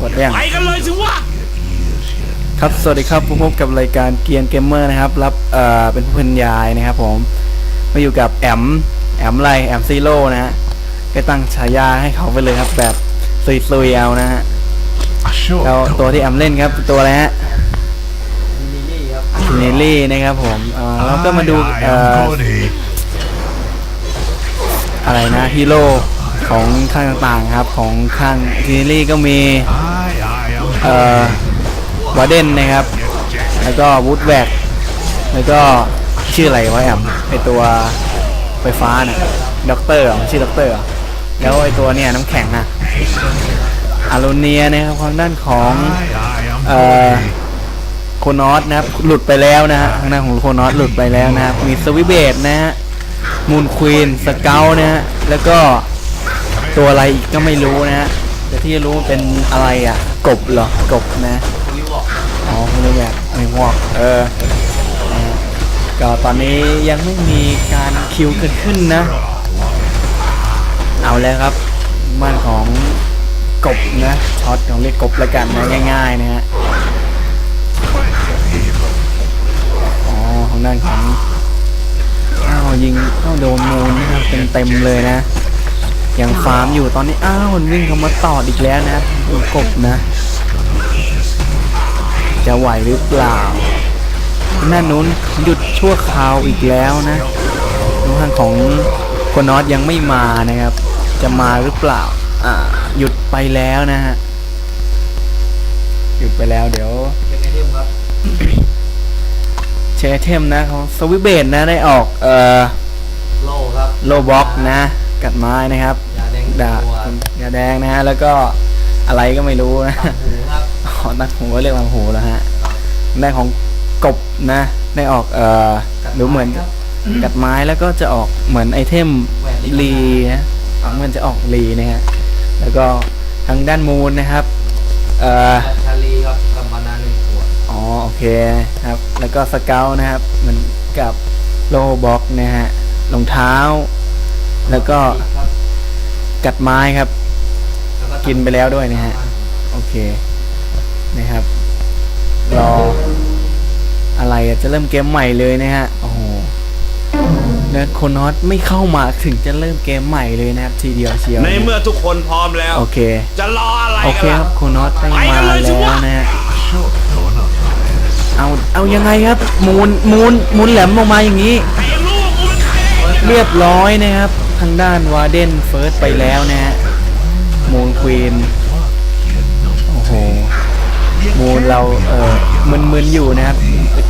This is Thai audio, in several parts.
กดยังไปกันเลยสิวะครับ สวัสดีครับพบกับรายการเกียนเกมเมอร์นะครับ รับเอ่อเป็นผู้บรรยายนะครับผมมาอยู่กับแอมแอมไรแอมซีโร่นะฮะก็ตั้งฉายาให้เขาไปเลยครับ แบบซุยๆเอานะฮะ Sure. แล้วตัวที่แอมเล่นครับ ตัวอะไรฮะเนลลี่นะครับผมเอ่อแล้วก็มาดู I เอ่อ am Goody. อะไรนะฮีโร่ของข้างต่างๆครับ ของข้างเนลลี่ก็มี วาเดนนะครับ แล้วก็วูดแวกแล้วก็ชื่ออะไรวะแอมไอตัวไฟฟ้าน่ะด็อกเตอร์ชื่อด็อกเตอร์แล้วไอตัวเนี่ยน้ำแข็งอะอารูเนียนะครับความด้านของเอ่อโคนอสนะครับหลุดไปแล้วนะฮะทางด้านของโคนอสหลุดไปแล้วนะครับมีสวิเบตนะฮะมูนควีนสเกลนะฮะแล้วก็ตัวอะไรอีกก็ไม่รู้นะฮะ แต่ที่รู้เป็นอะไรอะ กบเหรอกบนะอ๋อคุณรู้แบบไม่วอกเออนะฮะก็ตอนนี้ยังไม่มีการคิวเกิดขึ้นนะ เอาแล้วครับบ้านของกบนะช็อตของเรียกกบละกันนะง่ายๆนะฮะอ๋อของด้านของอ้าวยิงเข้าโดนมูลนะครับเต็มๆเลยนะ ยังฟาร์มอยู่ตอนนี้อ้าวมันวิ่งเข้ามาต่ออีกแล้วนะดูกบนะ จะไหวหรือเปล่าหน้านู้นหยุดชั่วคราวอีกแล้วนะดูทางของคนนอตยังไม่มานะครับ จะมาหรือเปล่าอ่าหยุดไปแล้วนะฮะหยุดไปแล้วเดี๋ยวเชคไอเทมนะของสวิเบตนะได้ออกเอ่อโลครับโลบ็อกนะกัดไม้นะครับยาแดงดายาแดงนะฮะ แล้วก็อะไรก็ไม่รู้นะตับหูครับอ๋อตั้งหูก็เรียกลำหูแล้วฮะได้ของกบนะ ได้ออกเอ่อหรือเหมือนกัดไม้แล้วก็จะออกเหมือนไอเทมลิรีนะมันจะออกรีนะฮะ แล้วก็ทางด้านมูลนะครับ เอ่อชาลีครับกัมานาหนึ่งขวดอ๋อโอเคครับ แล้วก็สเกลนะครับ เหมือนกับโลบ็อกนะฮะรองเท้า แล้วก็ กัดไม้ครับแล้วกินไปแล้วด้วยนะฮะ โอเค นะครับ รอ อะไรอะจะเริ่มเกมใหม่เลยนะฮะ โอ้โหแล้วโคนอสไม่เข้ามาถึงจะเริ่มเกมใหม่เลยนะครับ ทีเดียวเชียวในเมื่อทุกคนพร้อมแล้ว โอเค จะรออะไรโอกัเคนคล่ะรับโคนอสได้ไปมากันเลยสิแล้ววะนะฮะ Sure. No, no, no. เอาเอายังไงครับ มูนมูนมูนแหลมออกมาอย่างนี้ไอ้ลูกกูมันใครเรียบร้อยนะครับ ทางด้านวาเดนเฟิร์สไปแล้วนะฮะมูนควีนโอ้โหมูนเราเออมึนๆอยู่นะครับ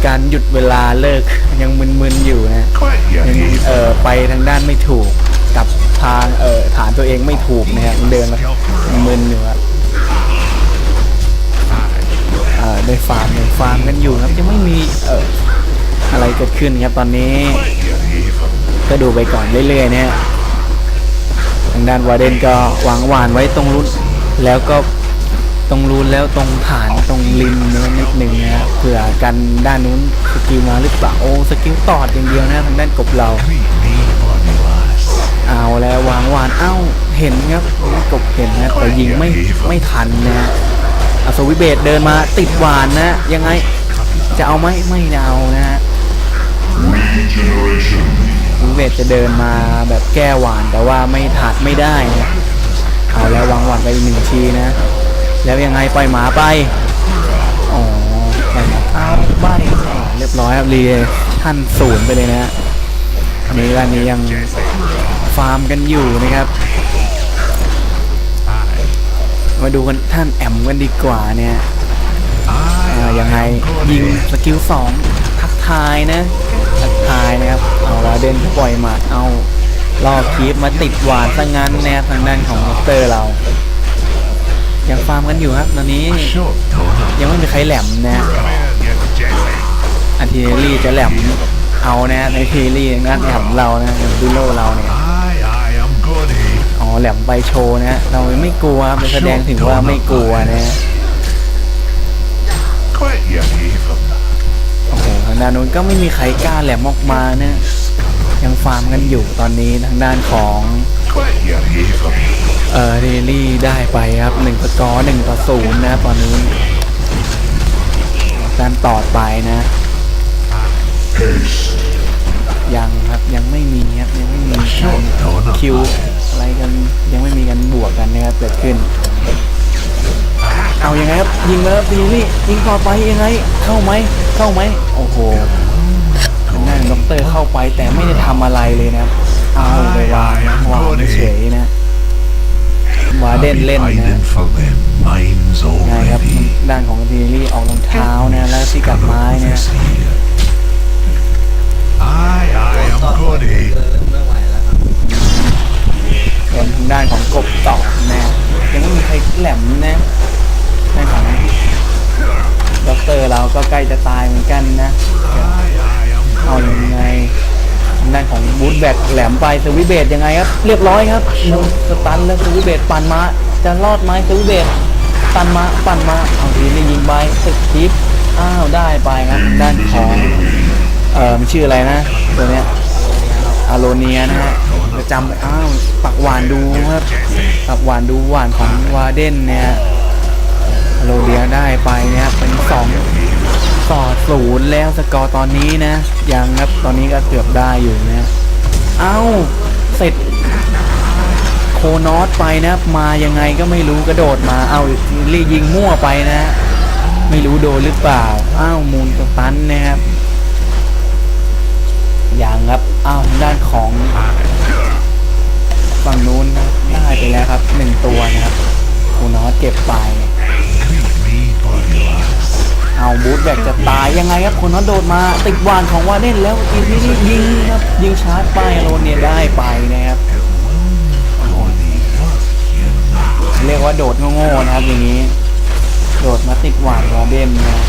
การหยุดเวลาเลิกยังมึนๆอยู่นะยังเออไปทางด้านไม่ถูกกลับทางเออฐานตัวเองไม่ถูกนะฮะเดินมามึนอยู่ครับเออได้ฟาร์มยังฟาร์มกันอยู่ครับยังไม่มีเอออะไรเกิดขึ้นครับตอนนี้ ก็ดูไปก่อนเรื่อยๆนะฮะางด้านวาเดนก็วางหวานไว้ตรงรุ่นแล้วก็ตรงรูนแล้วตรงฐานตรงริมนะนิดหนึ่งนะเผื่อกันด้านนู้นสกิลมาหรือเปล่าโอ้สกิลตอดอย่างเดียวนะทางด้านกบเรา เอาแล้ววางหวานเอ้าเห็นครับกบเห็นนะแต่ยิงไม่ไม่ทันนะอัศวิเบตเดินมาติดหวานนะยังไงจะเอาไหมไม่เอานะฮะ เวทจะเดินมาแบบแก้หวานแต่ว่าไม่ถัดไม่ได้นะเอาแล้ววางหวานไปอีกหนึ่งทีนะ แล้วยังไงปล่อยหมาไปอ๋อปล่อยหมาเอาใบเรียบร้อยครับรีท่านศูนย์ไปเลยนะฮะอันนี้ร้านนี้ยังฟาร์มกันอยู่นะครับมาดูกันท่านแอมกันดีกว่าเนี่ยยังไงยิงสกิลสองทักทายนะทัก ทายนะครับ เอาวาเดนปล่อยหมาเอาล่อคีปมาติดหวานซะงั้นแนวทางด้านของมอเตอร์เรายังฟาร์มกันอยู่ครับตอนนี้ยังไม่มีใครแหลมนะอันทีเรี่จะแหลมเอานะในทีเรี่ด้านแหลมเรานะดูโลเราเนี่ยอ๋อแหลมใบโชว์นะเราไม่กลัวเป็นแสดงถึงว่าไม่กลัวนะ โอ้โหทางด้านนู้นก็ไม่มีใครกล้าแหลมออกมานะ ยังฟาร์มกันอยู่ตอนนี้ทางด้านของเออเรลี่ได้ไปครับหนึ่งสกอร์หนึ่งต่อศูนย์นะตอนนี้การต่อไปนะ ยังครับยังไม่มีครับยังไม่มีการคิวอะไรกันยังไม่มีกันบวกกันนะครับเกิดขึ้น เอายังไงครับยิงแล้วตีนี่ยิงต่อไปยังไง เข้าไหมเข้าไหมโอ้โหทางด้านด็อกเตอร์เข้าไปแต่ไม่ได้ทำอะไรเลยนะครับเอาไปวางวางเฉยนะวาเดนเล่นนะ Hiding for them mines ง่ายครับด้านของทีรี่ออกรองเท้านะแล้วที่กัดไม้นะ I am วนทางด้านของกบต่อนะยังไม่มีใครแหลมนะด้านของด็อกเตอร์เราก็ใกล้จะตายเหมือนกันนะเอา good ยังไงทางด้านของบูทแบกแหลมไปสวิเบตยังไงครับ เรียบร้อยครับสตันแล้วสวิเบตปั่นมาจะรอดไหมสวิเบตปั่นมาปั่นมาเอาทีนี้ยิงไปตึกทิปอ้าวได้ไปครับทางด้านของเอ่อมันชื่ออะไรนะตัวเนี้ยอาโลเนียนะฮะ จะจำอ้าวปักหวานดูครับปักหวานดูหวานของวาเดนเนี่ยโลเนียได้ไปเนี่ยเป็นสองต่อศูนย์แล้วสกอร์ตอนนี้นะ ยังครับตอนนี้ก็เกือบได้อยู่นะเอ้าเสร็จโคนอสไปนะมายังไงก็ไม่รู้กระโดดมาเอารียิงมั่วไปนะ ไม่รู้โดนหรือเปล่าอ้าวมูลสตันนะครับยังครับอ้าวด้านของ ฝั่งนู้นนะได้ไปแล้วครับหนึ่งตัวนะครับโคนอสเก็บไป เอาบูทแบกจะตายยังไงครับคนนั้นโดดมาติดวานของวาเดนแล้วทีนี้ยิงครับยิงชาร์จไปโรเนียได้ไปนะครับเรียกว่าโดดโง่ๆนะครับอย่างนี้ โดดมาติดหวานวาเดนนะ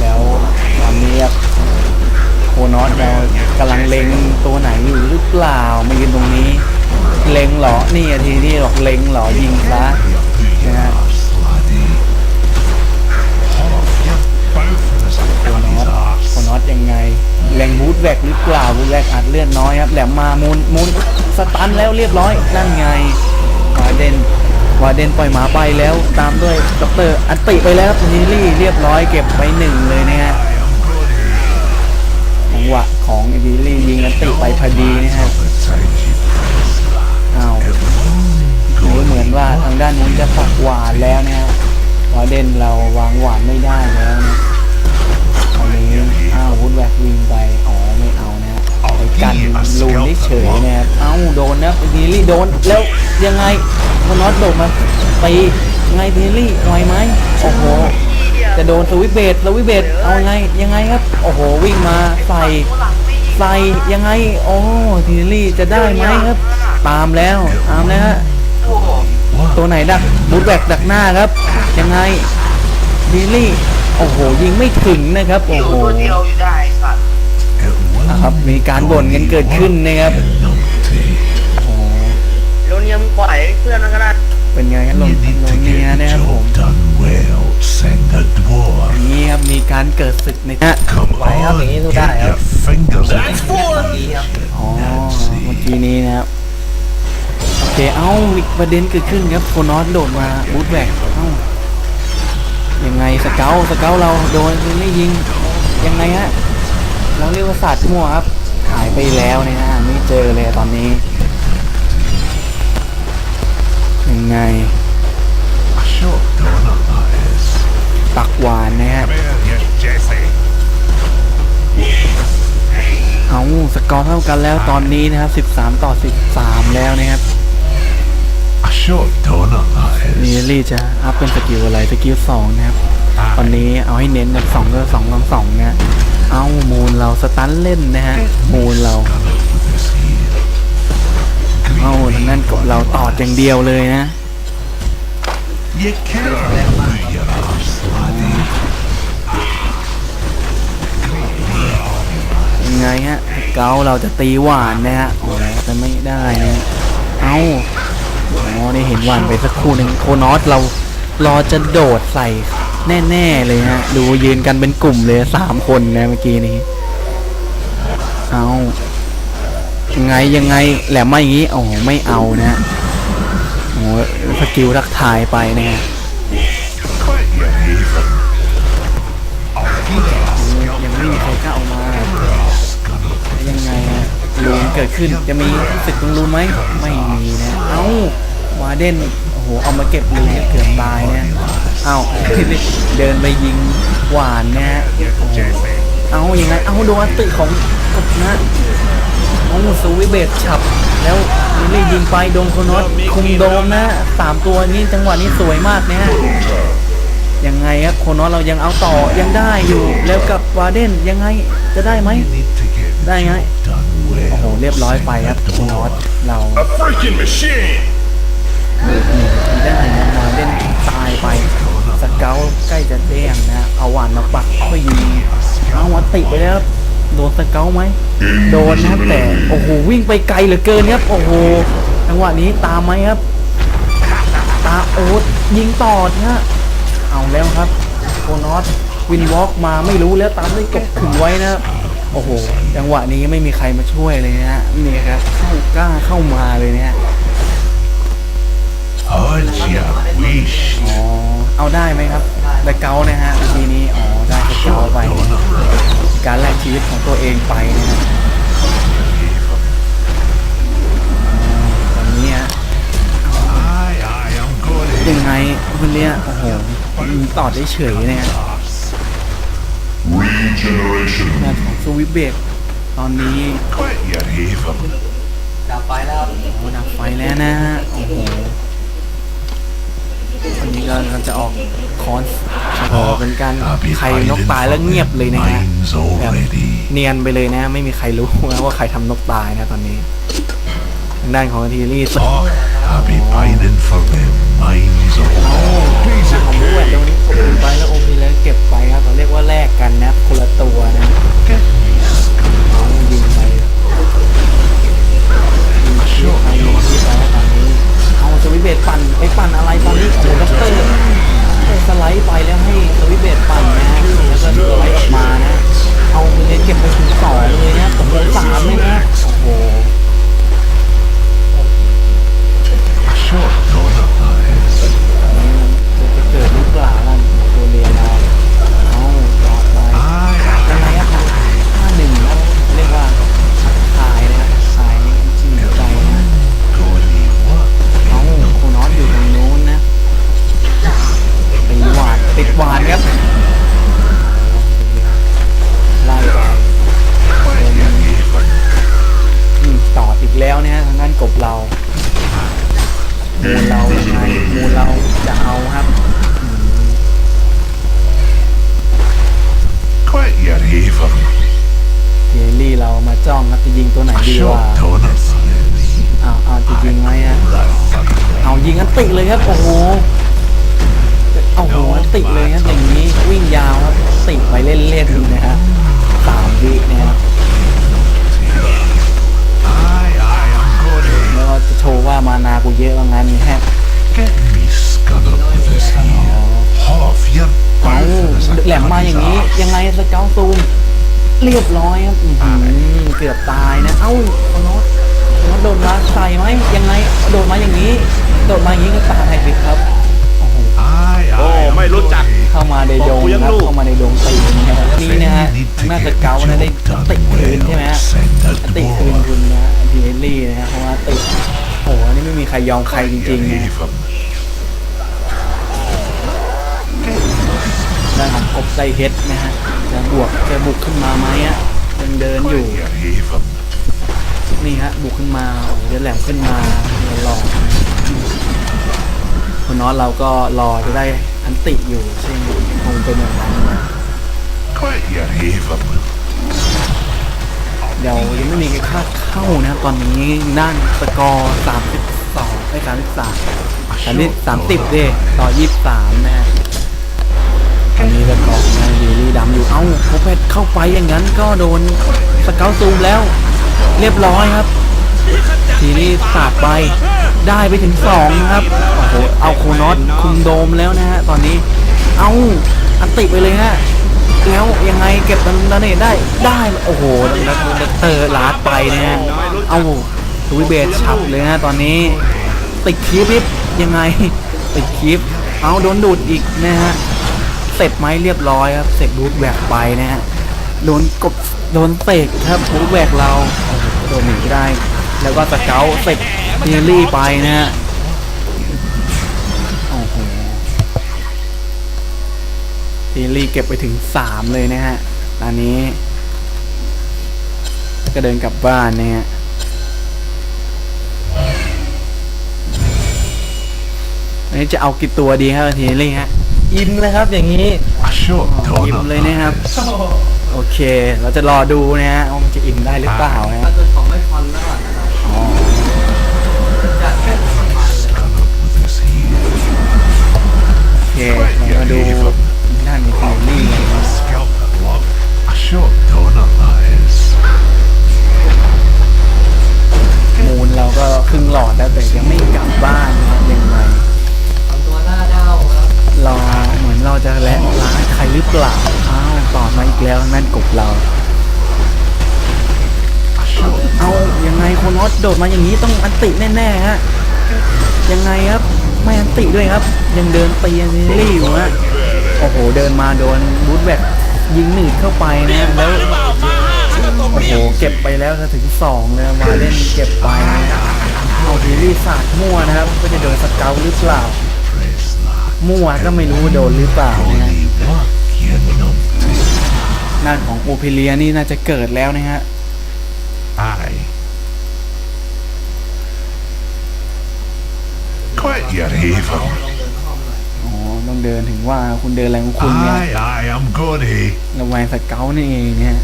แล้วตอนนี้ครับ นอสเรากำลังเล็งตัวไหนอยู่หรือเปล่ามายืนตรงนี้ เล็งเหรอนี่ทีนี้หรอกเล็งเหรอยิงซะ You do your Yeah. arse, laddie. Hold up, you both of us โคนอ bloody ส arse. โคนอสยังไงแรงบูทแบกหรือเปล่าบูทแบกอัดเลือดน้อยครับแหลมมามูนมูนสตันแล้วเรียบร้อยนั่นไงวาเดนวาเดนปล่อยหมาไปแล้วตามด้วยด็อกเตอร์อันติไปแล้วครับนิลี่เรียบร้อยเก็บไปหนึ่งเลยนะฮะ จังหวะของนิลลี่ยิงอันติไปพอดีนะฮะ The times you press. อ้าดูเหมือนว่าทางด้านนู้นจะปักหวานแล้วนะฮะวาเดนเราวางหวานไม่ได้แล้วนะตอนนี้อ้าววูดแบกวิ่งไปอ๋อไม่เอานะฮะไปกันลูนได้เฉยนะครับเอ้าโดนนะนิลลี่โดนแล้วยังไงโคนอสโดดมาตียังไงนิลลี่ไหวไหมโอ้โห จะโดนสวิตช์เบดสวิตช์เบดเอาไงยังไงครับ โอ้โหวิ่งมาใส่ใส่ยังไง โอ้ทีลี่จะได้ไหมครับ ตามแล้วตามแล้วฮะตัวไหนดักบูทแบกดักหน้าครับ ยังไงทีลี่โอ้โหยิงไม่ถึงนะครับ โอ้โหตัวเดียวอยู่ได้สัตว์ It will นะครับมีการบ่นกันเกิดขึ้นนะครับ numpty. โอ้โหเดี๋ยวเนี่ยมึงปล่อยให้เพื่อนมันก็ได้เป็นไงครับลง You need ล to งเนี้ย get the นะครับผม job done well. Send the อ dwarf. ย่างนี้ครับมีการเกิดศึกในฮะ Come Why, on, I'm eating get that, your yeah. fingers in เมื่อกี้ครับอ๋อเมื่อกี้นี้นะครับ โอเค เอ้า มีประเด็นเกิดขึ้นครับโคนอสโดดมาบูทแบกเอ้า ยังไงสเกลสเกลเราโดนไม่ยิง ยังไงฮะ เราเรียกว่าศาสตร์มั่วครับ หายไปแล้วนะฮะ ไม่เจอเลยตอนนี้ ยังไง A short donut, that is. ปักหวานนะฮะ Come here, you Jesse. เอาสกอร์เท่ากันแล้วตอนนี้นะครับ 13 ต่อ 13 แล้วนะครับ A short donut, that นี is. ลี่จะอัพเป็นสกิลอะไรสกิลสองนะครับ ตอนนี้เอาให้เน้นแบบสองก็สองลองสองนะเอามูลเราสตันเล่นนะฮะ มูลเรา Come out with this here. เอาทางนั้นก็เราตอดอย่างเดียวเลยนะ ไงฮะเกาเราจะตีหวานนะฮะโอ้จะไม่ได้นะเอาอ๋อนี่เห็นหวานไปสักครู่หนึ่งโคนอสเรารอจะโดดใส่แน่ๆเลยฮะดูยืนกันเป็นกลุ่มเลยสามคนนะเมื่อกี้นี้เอายังไงยังไงแหลมมาอย่างนี้โอ้ไม่เอานะโอ้สกิลทักทายไปนะฮะ มีใครกล้าเอามายังไงฮะลูนเกิดขึ้นจะมีศึกตรงลูนไหมไม่มีนะเอ้าวาเด่นโอ้โหเอามาเก็บลูนเนี่ยเกือบตายนะเอ้าเดินไปยิงหวานนะฮะโอ้โหเอายังไงเอาโดนอัติของกบนะเอาสวิเบตฉับ แล้วนี่ยิงไปโดนโคโนอสคุมโดมนะสามตัวนี้จังหวะนี้สวยมากนะฮะ ยังไงครับโคโนอสเรายังเอาต่อยังได้อยู่แล้วกับวาเดนยังไงจะได้ไหม You need to get the ได้ไง job done โอ้โห well. เรียบร้อยไปครับโคโนอสเรา A freaking machine! หนีได้นะวาเดนตายไปสเกลใกล้จะเด้งนะเอาหวานมาปักก็ยิงเอาวัติไปแล้วครับโดนสเกลไหมโดนนะครับแต่โอ้โหวิ่งไปไกลเหลือเกินครับโอ้โหจังหวะนี้ตามไหมครับตาโอ๊ตยิงต่อนะฮะ เอาแล้วครับโคนอสวินวอล์กมาไม่รู้แล้วตามด้วยกบขึงไว้นะครับโอ้โหจังหวะนี้ไม่มีใครมาช่วยเลยนะฮะนี่ครับเข้ากล้าเข้ามาเลยเนี่ย How'd ya wish? อ๋อเอาได้ไหมครับแต่เกานะฮะทีนี้อ๋อได้สเกาไปนะการแลกชีวิตของตัวเองไปนะฮะ ยิงต่อได้เฉยเนี่ย Regeneration. งานของสวิตเบกตอนนี้ Quit your haven. ดับไฟแล้วครับโอ้ดับไฟแล้วนะฮะโอ้โหวันนี้ก็เราจะออกคอนส์โอ้โหเป็นการ I'll be ใครน hiding กตายแล้วเงียบเลยนะฮะ mines แบบ already. เนียนไปเลยนะ ไม่มีใครรู้นะว่าใครทำนกตายนะตอนนี้ทางด้านของทีรี่ ส Oh, I'll be pining for them mines เอ้า already. ผมรู้ว่าตรงนี้ผมดูไปแล้วโอพีแล้วเก็บไปครับเขาเรียกว่าแลกกันนะคนละตัวนะเอ ครับไล่ไป Quit your haven. อืมต่ออีกแล้วนะฮะทางด้านกบเรามูลเรายังไงมูลเราจะเอาครับ Quit your haven. เยลลี่เรามาจ้องครับจะยิงตัวไหน A ดีวะ short donut, that is. เอาเอาจะยิงไหมฮะ That fucking เอายิงอันติเลยครับ โอ้โห โอ้โหอันติเลยครับอย่างนี้วิ่งยาวครับติไปเล่นๆนะฮะสามวินะครับแล้วจะโชว์ว่ามานากูเยอะว่างั้นฮะ Get me scuttled with this here. Half your เอาแหลมมาอย่างนี้ยังไงสเกลซูมเรียบร้อยครับเกือบตายนะเอ้าโนอสโคนอสโดนมาใส่ไหมยังไงโดดมาอย่างนี้ โดดมาอย่างนี้ก็ตายไปครับ โอ้โห Aye, โอ้ aye, I'm ไม่รู้จัก going. เข้ามาในดงบอกกูยังครับลูกเข้ามาในดงตีนะครับนี่นะฮะน่าจะเกานะได้ติดคืนใช่ไหมฮะ Send ติ it คืน more. คุณนะพีเอลลี่นะฮะเพราะว่าติดโอ้โหอันนี่ไม่มีใครยอมใครจริงๆนะ Haven. ด้านของกบไซเฮดนะฮะจะบวกจะบุกขึ้นมาไหมฮะยังเดินอยู่ Quit your haven. นี่ฮะบุกขึ้นมาโอ้โหจะแหลมขึ้นมาหล่อ คนน้อตเราก็รอจะได้อันติอยู่ซึ่งคงเป็นอย่างนั้นนะ เดี๋ยวยังไม่มีค่าเข้านะตอนนี้ด้านสกอร์32ไอ้33สามสิบสามสิบดิต่อยี่สิบสามนะตอนนี้สกอร์นะยูรี่ดำอยู่เอ้าโคเพชเข้าไปอย่างนั้นก็โดนสเกลซูมแล้ว เรียบร้อยครับ ทีนี้สาดไป ได้ไปถึงสองครับโอ้โหเอาโคนอสคุมโดมแล้วนะฮะตอนนี้เอาอันติไปเลยฮะแล้วยังไงเก็บดันเนตได้ได้โอ้โหดันเตอร์ลาดไปนะฮะเอาสวิเบตฉับเลยนะตอนนี้ ติดคลิปยังไงติดคลิป เอาโดนดูดอีกนะฮะเสร็จไหมเรียบร้อยครับเสร็จบูทแบกไปนะฮะโดนกบโดนเตกครับบูทแบกเราโดนหนีได้ แล้วก็สเกลเสร็จเนลลี่ไปนะฮะโอ้โหเนลลี่เก็บไปถึงสามเลยนะฮะตอนนี้ ก็เดินกลับบ้านนะฮะอันนี้จะเอากี่ตัวดีครับทีนี้ฮะอินเลยครับอย่างนี้ I sure อิ่ม don't เลยนะครับ โอเค เราจะรอดูนะฮะว่ามันจะอิ่มได้หรือเปล่านะ มาดูด้านของนี่มูลเราก็ครึ่งหลอดแล้วแต่ยังไม่กลับบ้านนะยังไงตัวหน้าเด้าครับรอเหมือนเราจะและร้านใครหรือเปล่าอ้าวต่อมาอีกแล้วนั่นกบเราเอายังไงโคนอสโดดมาอย่างนี้ต้องอันติแน่ๆฮะยังไงครับ ไม่อันติด้วยครับ ยังเดินตีอันนี้อยู่ฮะโอ้โหเดินมาโดนบูทแบกยิงหนืดเข้าไปนะแล้วโอ้โหเก็บไปแล้วถึงสองเลยมาเล่นเก็บไปเอาทีรีสาดมั่วนะครับก็จะโดนสเกลหรือเปล่า มั่วก็ไม่รู้โดนหรือเปล่านะ Only one you numpty. ด้านของโอเพเลียนี่น่าจะเกิดแล้วนะฮะ Aye. Quit your haven. อ๋อต้องเดินถึงว่าคุณเดินอะไรของคุณเนี่ย Aye, aye, I'm going to. ระแวงสเกลนี่เองเนี่ย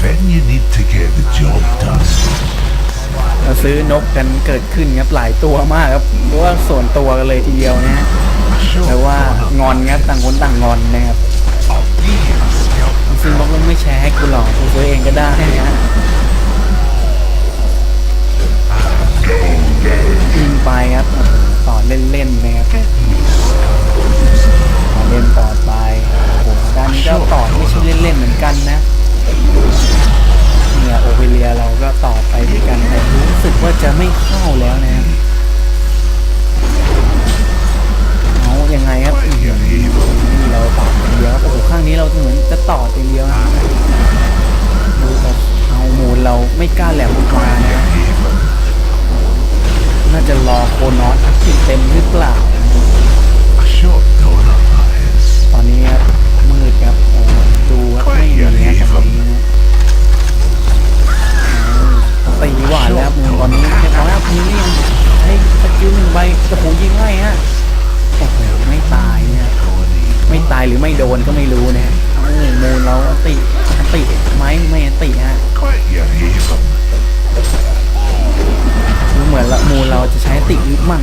Then you need to get the job done. เราซื้อนกกันเกิดขึ้นครับหลายตัวมากครับหรือว่าส่วนตัวกันเลยทีเดียวนะฮะ I sure แต่ว่างอนครับต่างคนต่างงอนนะครับ I'll be a scalp. ซึ่งบอกว่าไม่แชร์ให้กูหรอกกูซื้อเองก็ได้นะ ไปครับต่อเล่นๆนะครับต่อเล่นต่อไปโอ้โหด้านนี้ก็ต่อไม่ใช่เล่นๆเหมือนกันนะเนี่ยโอเวเลียเราก็ต่อไปด้วยกันแต่รู้สึกว่าจะไม่เข้าแล้วนะครับ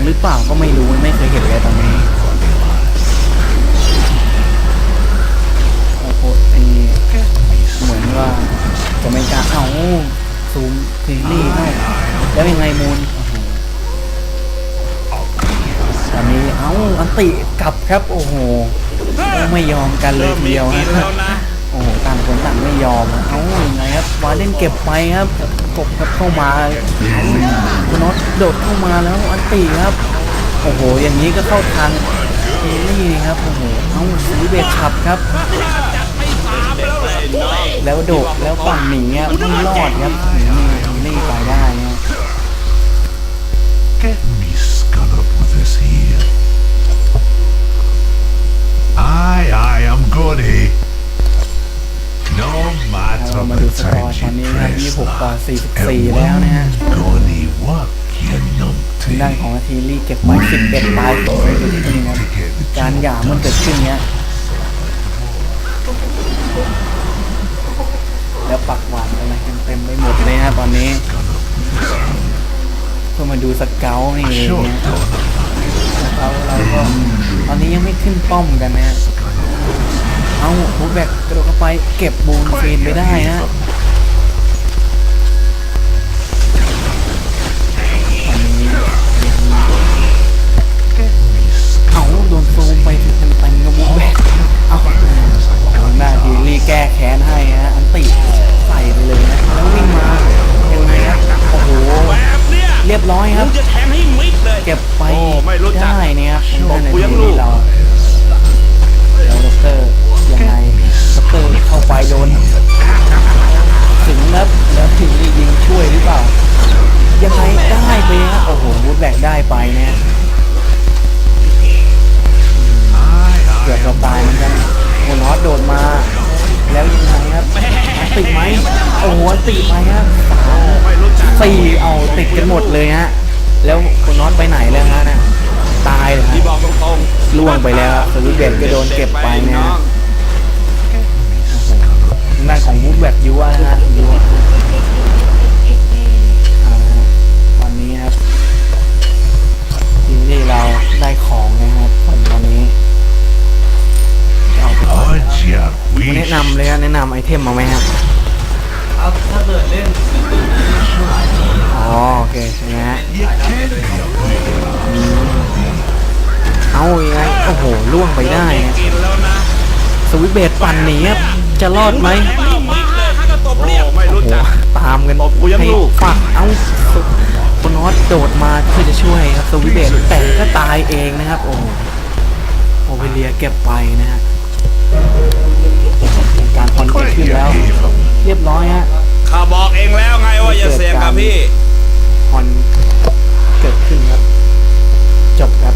รือมั่งหรือเปล่าก็ไม่รู้ไม่เคยเห็นเลยตอนนี้โอ้โหไอ้เหมือนว่าจะไม่กล้าเอาซูมทีนี่เข้แล้วยังไงมูลอ้โหตอนนี้เอ้าอันติกลับครับโอ้โหไม่ยอมกันเลยเดียวนฮะโอ้โหต่างคนต่างไม่ยอมเอ้ายังไงครับวาเล่นเก็บไปครับ กบครับเข้ามาคุณน็อตโดดเข้ามาแล้วอันตีครับ โอ้โห อย่างนี้ก็เข้าทางเอลี่ครับ โอ้โหเอาสีเบสขับครับ แล้วโดดแล้วปั่นหนีอะไม่รอดครับนี่เอลี่ไปได้นะ Get me scallop with this here. Aye, aye, I'm going to. No เรา matter มาดูสกอร์ตอนนี้นะครับ26ต่อ44 แล้วนะฮะทางด้านของอาทีลี่เก็บไว้11ตายต่อไปนี่ครับการหย่ามันเกิดขึ้นเนี้ยแล้วปักหวานอะไรเต็มไปหมดเลยนะตอนนี้เพื่อมาดูสเกลนี่เองนะสเกลเราก็ตอนนี้ยังไม่ขึ้นป้อมกันนะ เอาบูแบกกระโดดเข้าไปเก็บบูนเฟนไม่ได้นะเอาโดนโซไปถึงเต็มๆกับบูแบกเอาหน้าดีรีแก้แค้นให้ฮะอันติใส่เลยนะวิ่งมายังไงนะโอ้โหเรียบร้อยครับเก็บไปได้เนี่ยเป็นการในที่เราแล้วด็อกเตอร์ ยังไงด็อกเตอร์เข้าไปโดน ถึงแล้วแล้วถึงจะยิงช่วยหรือเปล่า ยังไงได้ไปฮะโอ้โหวูดแบกได้ไปเนี่ยเกือบจะตายเหมือนกันโคนอสโดดมา แล้วยังไงครับติดไหมโอ้โหติดไหมครับสี่เอาติดกันหมดเลยฮะแล้วโคนอสไปไหนแล้วฮะน่ะตายเลยที่บฮะล่วงไปแล้วครับสวิตเบตก็โดนเก็บไปนะฮะทา งานของวูดแบกยัวนะฮะยัวเอาละฮะตอนนี้ครับทีมที่เราได้ของนะครับผมตอนนี้เอาไปก่อน Odds ya มา wish. แนะนำเลยฮะแนะนำไอเทมมาไหมครับเอาถ้าเกิดเล่นอ๋อโอเคใช่ไหมฮะเอายังไงโอ้โหล่วงไปได้นะสวิตเบดปั่นหนีครับ จะรอดไหมตบเรียกไม่รู้จักตามกันตบกูยังลูกฝักเอ้าคนนอตโดดมาเพื่อจะช่วยครับสวิเบดแต่ก็ตายเองนะครับ โอ้โอเวเลียเก็บไปนะฮะการพรเกิดขึ้นแล้ว เรียบร้อยฮะข้าบอกเองแล้วไงว่าอย่าเสี่ยงกับพี่พรเกิดขึ้นครับ จบครับ